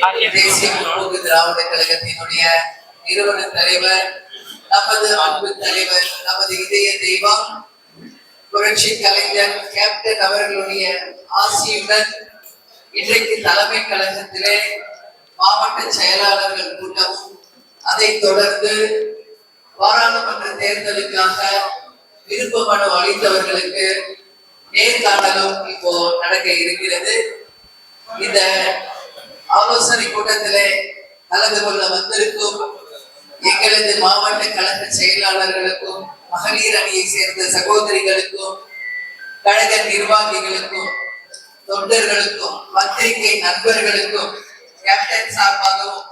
முற்போக்கு திராவிட கழகத்தினுடைய நிறுவன தலைவர் நமது அன்பு தலைவர் நமது இதய தெய்வம் புரட்சி கலைஞர் கேப்டன் அவர்களுடைய ஆசியுடன் இன்றைக்கு தலைமை கழகத்திலே மாவட்ட செயலாளர்கள் கூட்டம் அதைத் தொடர்ந்து பாராளுமன்ற தேர்தலுக்காக விருப்ப மனு அளித்தவர்களுக்கு நேர்காணலும் இப்போ நடக்க இருக்கிறது. இந்த ஆலோசனை கூட்டத்திலே கலந்து கொள்ள வந்திருக்கும் எங்களது மாவட்ட கழக செயலாளர்களுக்கும் மகளிர் அணியை சேர்ந்த சகோதரிகளுக்கும் கழக நிர்வாகிகளுக்கும் தொண்டர்களுக்கும் பத்திரிகை நண்பர்களுக்கும் கேப்டன் சார்பாகவும்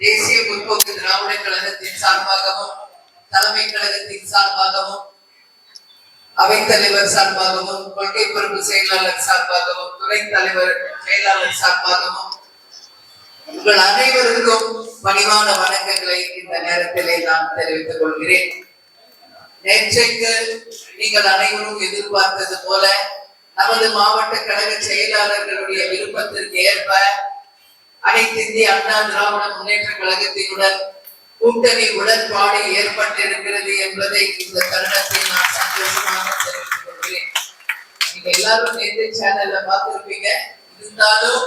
தேசிய முற்போக்கு திராவிட கழகத்தின் சார்பாகவும் தலைமை கழகத்தின் சார்பாகவும் அவைத்தலைவர் சார்பாகவும் கொள்கை பொறுப்பு செயலாளர் சார்பாகவும் துணைத் தலைவர் செயலாளர் சார்பாகவும் உங்கள் அனைவருக்கும் பணிவான வணக்கங்களை இந்த நேரத்திலே நான் தெரிவித்துக் கொள்கிறேன். நேற்றைக்கு நீங்கள் அனைவரும் எதிர்பார்த்தது போல நமது மாவட்ட கழக செயலாளர்களுடைய விருப்பத்திற்கு ஏற்ப அனைத்து இந்திய அண்ணா திராவிட முன்னேற்ற கழகத்தினுடன் கூட்டணி உடன்பாடு ஏற்பட்டிருக்கிறது என்பதை இந்த தருணத்தில் நான் சந்தோஷமாக தெரிவித்துக் கொள்கிறேன். நீங்க எல்லாரும் நேற்று சேனல்ல பார்த்திருப்பீங்க. இருந்தாலும்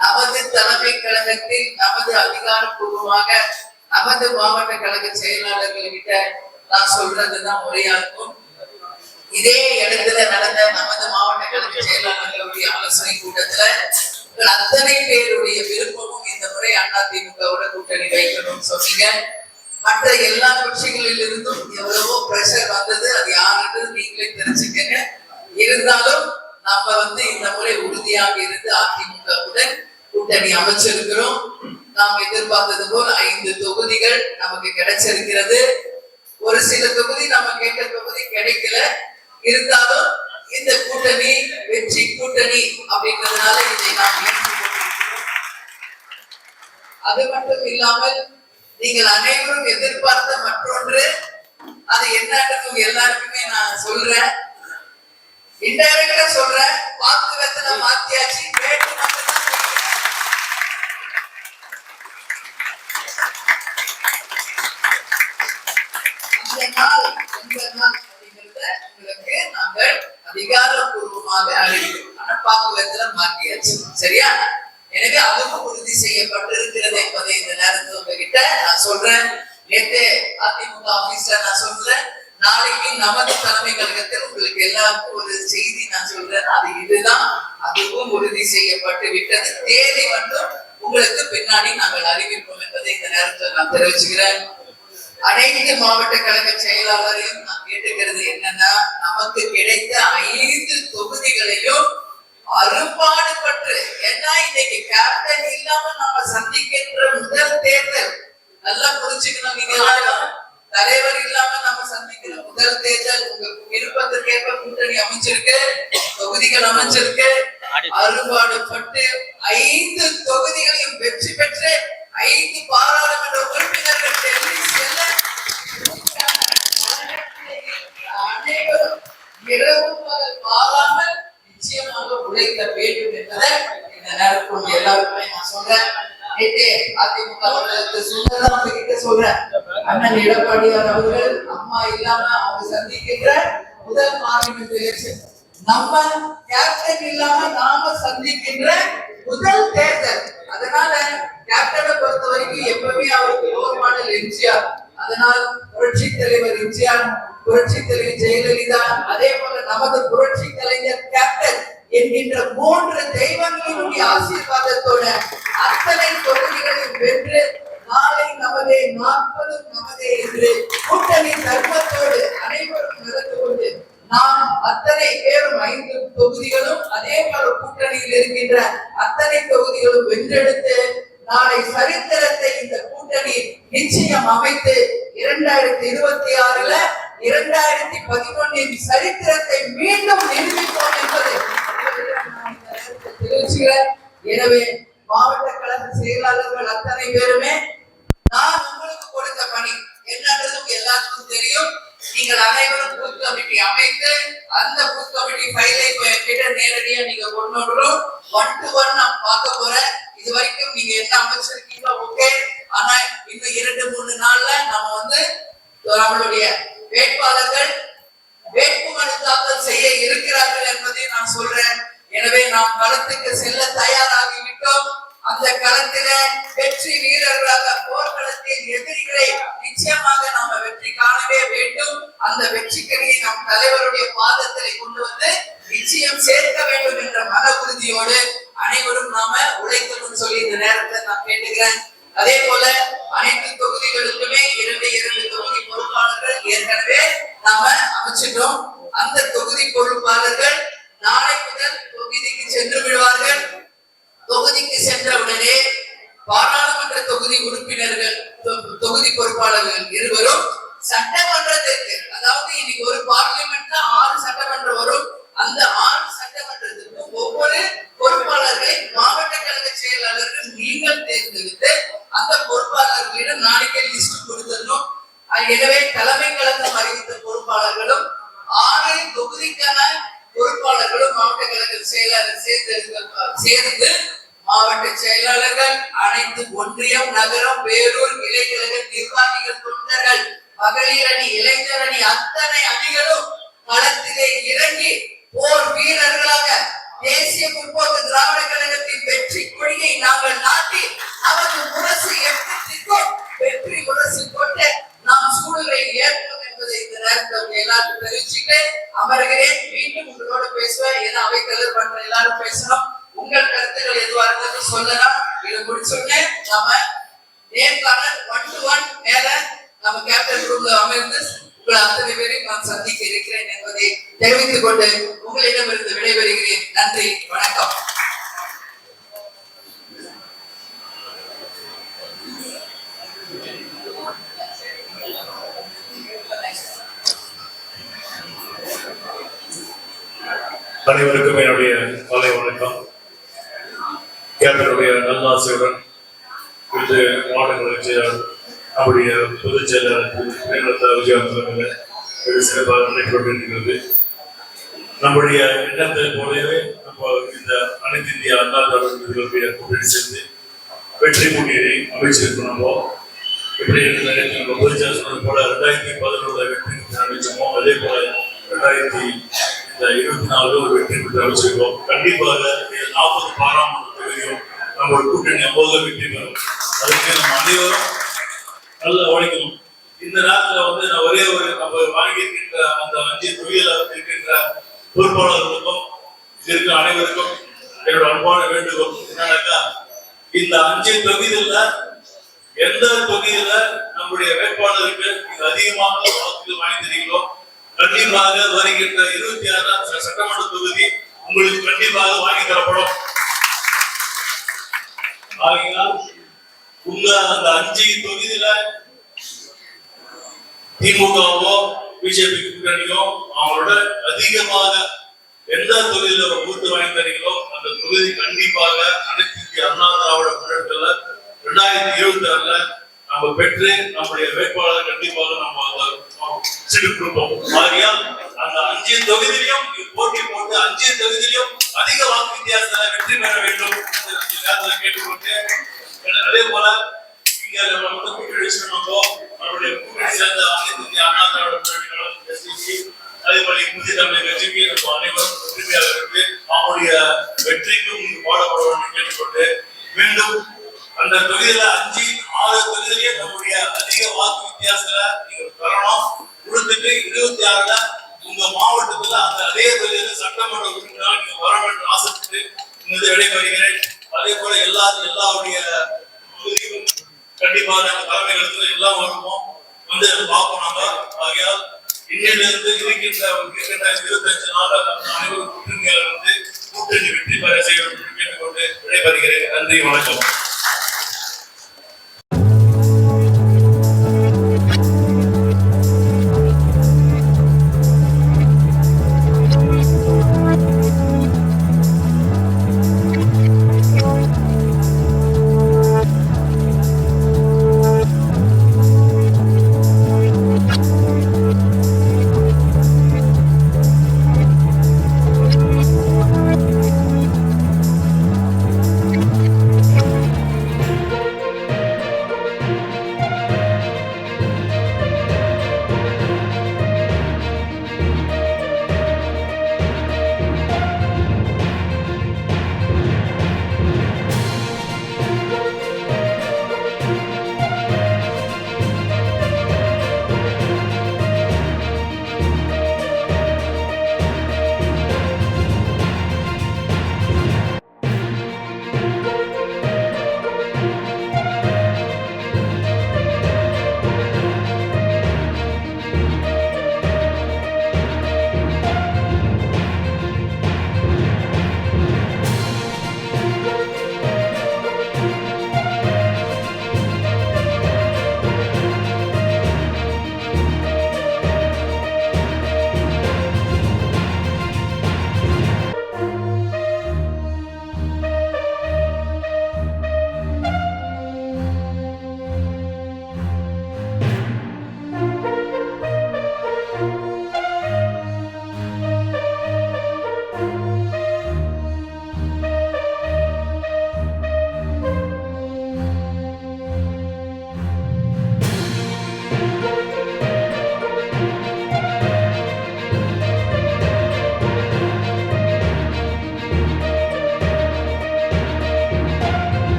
நமது தலைமை கழகத்தில் நமது அதிகாரப்பூர்வமாக நமது மாவட்ட கழக செயலாளர்கள் கிட்ட நான் சொல்றதுதான் முறையா இருக்கும் இதே இடத்துல நடந்த நமது மாவட்ட கழக செயலாளர்களுடைய ஆலோசனை கூட்டத்துல அத்தனை பேருடைய விருப்பமும் இந்த முறை அண்ணா அதிமுகவோட கூட்டணி வைக்கணும்னு சொன்னீங்க. மற்ற எல்லா கட்சிகளில் இருந்தும் எவ்வளவோ பிரஷர் வந்தது. அது யாருன்றது நீங்களே தெரிஞ்சுக்கங்க. இருந்தாலும் நம்ம வந்து இந்த முறை உறுதியாக இருந்து அதிமுகவுடன் கூட்டணி அமைச்சிருக்கிறோம். நாம் எதிர்பார்த்தது போல் ஐந்து தொகுதிகள் நமக்கு கிடைச்சிருக்கிறது. ஒரு சில தொகுதி நம்ம கேட்ட தொகுதி கிடைக்கல. இருந்தாலும் இந்த கூட்டணி வெற்றி கூட்டணி அப்படின்றதுனால இதை நாம் அது மட்டும் இல்லாமல் நீங்கள் அனைவரும் எதிர்பார்த்த மற்றொன்று. அது என்னன்னு எல்லாருக்குமே நான் சொல்றேன். இன்டைரக்டா சொல்றேன். வாக்கு வெத்தனை மாத்தியாச்சு. வேட்டு மட்டும்தான் வைக்கிறேன். இந்த நாள் இந்த நாள் அப்படிங்கிறத உங்களுக்கு நாங்கள் அதிகாரப்பூர்வமாக அறிவிக்கிறோம் ஆனா பாக்குவத்துல மாற்றியாச்சு சரியா எனவே அதுவும் உறுதி செய்யப்பட்டிருக்கிறது என்பதை இந்த நேரத்தில் உங்ககிட்ட நான் சொல்றேன் நேற்று அதிமுக ஆபீஸ்ல நான் சொல்றேன் நாளைக்கு நமது தலைமை கழகத்தில் உங்களுக்கு எல்லாருக்கும் ஒரு செய்தி நான் சொல்றேன் அது இதுதான் அதுவும் உறுதி செய்யப்பட்டு விட்டது தேதி மட்டும் உங்களுக்கு பின்னாடி நாங்கள் அறிவிப்போம் என்பதை இந்த நேரத்தில் நான் தெரிவிச்சுக்கிறேன். அனைத்து மாவட்ட கழக செயலாளரையும் நான் கேட்டுக்கிறது என்னன்னா நமக்கு கிடைத்த ஐந்து தொகுதிகளையும் அரும்பாடுபட்டு ஏன்னா இன்னைக்கு கேப்டன் இல்லாம நம்ம சந்திக்கின்ற முதல் தேர்தல். நல்லா புரிஞ்சுக்கணும் நீங்க எல்லாரும். தலைவர் இல்லாம நம்ம சந்திக்கிற முதல் தேர்தல் உங்க விருப்பத்திற்கேற்ப கூட்டணி அமைச்சிருக்கு தொகுதிகள் அமைச்சிருக்கு அறுபாடுபட்டு ஐந்து தொகுதிகளையும் வெற்றி பெற்று ஐந்து பாராளுமன்ற உறுப்பினர்கள் டெல்லி செல்ல அனைவரும் இரவு பகல் பாராமல் நிச்சயமாக உழைக்க வேண்டும் என்பதை இந்த நேரத்தில் எல்லாருக்குமே நான் சொல்றேன். நேற்று அதிமுக அவர்களுக்கு சொன்னதை உங்ககிட்ட சொல்றேன். அண்ணன் எடப்பாடியார் அவர்கள் அம்மா இல்லாம அவங்க சந்திக்கின்ற முதல் பார்லிமெண்ட் எலெக்ஷன் நம்ம கேப்டன் இல்லாம நாம சந்திக்கின்ற முதல் எம்ஜிஆர் அதனால் புரட்சி தலைவர் எம்ஜிஆர் புரட்சி தலைவர் ஜெயலலிதா அதே போல நமது புரட்சி கலைஞர் கேப்டன் என்கின்ற மூன்று தெய்வங்களினுடைய ஆசீர்வாதத்தோட அத்தனை தொகுதிகளையும் வென்று நாளை நமதே நாற்பதும் நமதே என்று கூட்டணி தர்மத்தோடு அனைவரும் நடந்து கொண்டு நாம் அத்தனை பேரும் ஐந்து தொகுதிகளும் அதே போல கூட்டணியில் இருக்கின்ற அத்தனை தொகுதிகளும் வென்றெடுத்து நாளை சரித்திரத்தை இந்த கூட்டணி நிச்சயம் அமைத்து இரண்டாயிரத்தி இருபத்தி ஆறுல இரண்டாயிரத்தி பதினொன்னின் சரித்திரத்தை மீண்டும் நிரூபிப்போம் என்பதை தெரிவிச்சுக்கிறேன் எனவே மாவட்ட கழக செயலாளர்கள் அத்தனை பேருமே நான் உங்களுக்கு கொடுத்த பணி என்னன்றது உங்க எல்லாருக்கும் தெரியும் நீங்கள் அனைவரும் பூத் கமிட்டி அமைத்து அந்த பூத் கமிட்டி ஃபைலை இப்ப என்கிட்ட நேரடியா நீங்க கொண்டு வரணும் ஒன் டு ஒன் நான் பார்க்க போறேன். இது வரைக்கும் நீங்க என்ன அமைச்சிருக்கீங்க ஓகே ஆனா இன்னும் இரண்டு மூணு நாள்ல நம்ம வந்து நம்மளுடைய வேட்பாளர்கள் வேட்புமனு தாக்கல் செய்ய இருக்கிறார்கள் என்பதை நான் சொல்றேன். எனவே நாம் களத்துக்கு செல்ல தயாராகி விட்டோம் அந்த களத்தில வெற்றி வீரர்களாக போர்க்களத்தில் எதிரிகளை நிச்சயமாக நாம வெற்றி காணவே வேண்டும். அந்த வெற்றிக்கடியை நம் தலைவருடைய பாதத்திலே கொண்டு வந்து நிச்சயம் சேர்க்க வேண்டும் என்ற மன உறுதியோடு அனைவரும் நாம உழைக்கணும்னு சொல்லி இந்த நேரத்தை நான் கேட்டுக்கிறேன். அதே போல அனைத்து தொகுதிகளுக்குமே இரண்டு இரண்டு தொகுதி பொறுப்பாளர்கள் ஏற்கனவே நாம அமைச்சிட்டோம் எனவே தலைமை கழகம் அறிவித்த பொறுப்பாளர்களும் ஆறு தொகுதிக்கான பொறுப்பாளர்களும் மாவட்ட கழக செயலாளர் சேர்ந்தெடுக்க சேர்ந்து மாவட்ட செயலாளர்கள் அனைத்து ஒன்றியம் நகரம் பேரூர் இளைஞர்கள் நிர்வாகிகள் தொண்டர்கள் மகளிர் அணி இளைஞர் அணி அத்தனை அணிகளும் களத்திலே இறங்கி போர் வீரர் சொல்லலாம். இதை முடிச்சோடனே நம்ம நேர்காணல் ஒன் டு ஒன் மேல நம்ம கேப்டன் ரூம்ல அமர்ந்து உங்களை அத்தனை பேரையும் நான் சந்திக்க இருக்கிறேன் என்பதை தெரிவித்துக் கொண்டு உங்களிடமிருந்து விடைபெறுகிறேன். நன்றி. வணக்கம். அனைவருக்கும் என்னுடைய காலை வணக்கம். கேப்டனுடைய நல்லாசிரியர் இன்று மாவட்ட செயலாளர் அவருடைய பொதுச் செயலாளர் பிரேமலதா ஒரு சிறப்பாக நடைபெற்றிருக்கிறது நம்முடைய இடத்தை போலவே நம்ம இந்த அனைத்து இந்திய அண்ணா திராவிட கூட்டணி சேர்ந்து வெற்றி முன்னேறி அமைச்சிருக்கோம் இப்படி எப்படி நம்ம சொன்னது போல ரெண்டாயிரத்தி பதினோரு வெற்றி பெற்று அமைச்சோமோ அதே போல ரெண்டாயிரத்தி இந்த இருபத்தி நாலு ஒரு வெற்றி பெற்று அமைச்சிருக்கோம் கண்டிப்பாக நாற்பது பாராமல் தெரியும் நம்மளோட கூட்டணி எப்போதும் வெற்றி பெறும். அதுக்கு நம்ம அனைவரும் நல்லா உழைக்கணும். இந்த நேரத்துல வந்து நான் ஒரே ஒரு நம்ம வாங்கியிருக்கின்ற அந்த அஞ்சு தொழில இருக்கின்ற பொறுப்பாளர்களுக்கும் இங்க இருக்கிற அனைவருக்கும் என்னோட அன்பான வேண்டுகோள் என்னன்னாக்கா இந்த அஞ்சு தொகுதியில எந்த தொகுதியில நம்முடைய வேட்பாளருக்கு நீங்க அதிகமாக வாக்குகள் வாங்கி தரீங்களோ கண்டிப்பாக வருகின்ற இருபத்தி ஆறாம் சட்டமன்ற தொகுதி உங்களுக்கு கண்டிப்பாக வாங்கி தரப்படும். ஆகினால் உள்ள அந்த அஞ்சு தொகுதியில திமுகவோ பிஜேபி கூட்டணியோ அவங்களோட அதிகமாக எந்த தொகுதியில ஒரு பூத்து வாங்கி தரீங்களோ அந்த தொகுதி கண்டிப்பாக அனைத்து அண்ணா திராவிட முன்னேற்றத்துல ரெண்டாயிரத்தி இருபத்தி ஆறுல நம்ம பெற்று நம்முடைய வேட்பாளர் கண்டிப்பாக நம்ம அந்த கொடுப்போம் மாதிரியா அந்த அஞ்சு தொகுதியிலும் போட்டி போட்டு அஞ்சு தொகுதியிலும் அதிக வாக்கு வித்தியாசத்துல வெற்றி பெற வேண்டும் நேரத்துல கேட்டுக்கொண்டு அதே போல இங்க நம்ம வந்து கூட்டணி சொன்னப்போ நம்மளுடைய கூட்டணி சேர்ந்த அனைத்து இந்திய அண்ணா திராவிட முன்னேற்ற எஸ்டிசி அதே போல இந்திய தமிழக கட்சிக்கு நம்ம அனைவரும் உரிமையாக இருக்கு அவங்களுடைய வெற்றிக்கும் நீங்க வேண்டும் கேட்டுக்கொண்டு மீண்டும் அந்த தொகுதியில அஞ்சு ஆறு தொகுதியிலேயே நம்முடைய அதிக வாக்கு வித்தியாசத்துல நீங்க தரணும் கொடுத்துட்டு இருபத்தி ஆறுல உங்க மாவட்டத்துல அந்த அதே தொழில சட்டமன்ற உறுப்பினராக நீங்க வர வேண்டும் ஆசைப்பட்டு இந்த விடைபெறுகிறேன் அதே போல எல்லா எல்லாருடைய தொகுதியும் கண்டிப்பாக நம்ம தலைமைகளுக்கு எல்லாம் வருவோம். வந்து பார்ப்போம் நம்ம ஆகையால் இன்னிலிருந்து இருக்கின்ற இருக்கின்ற இருபத்தஞ்சு நாள் அனைவரும் கூட்டணியாளர் வந்து கூட்டணி வெற்றி பெற செய்ய வேண்டும் என்று கேட்டுக்கொண்டு விடைபெறுகிறேன். நன்றி வணக்கம்.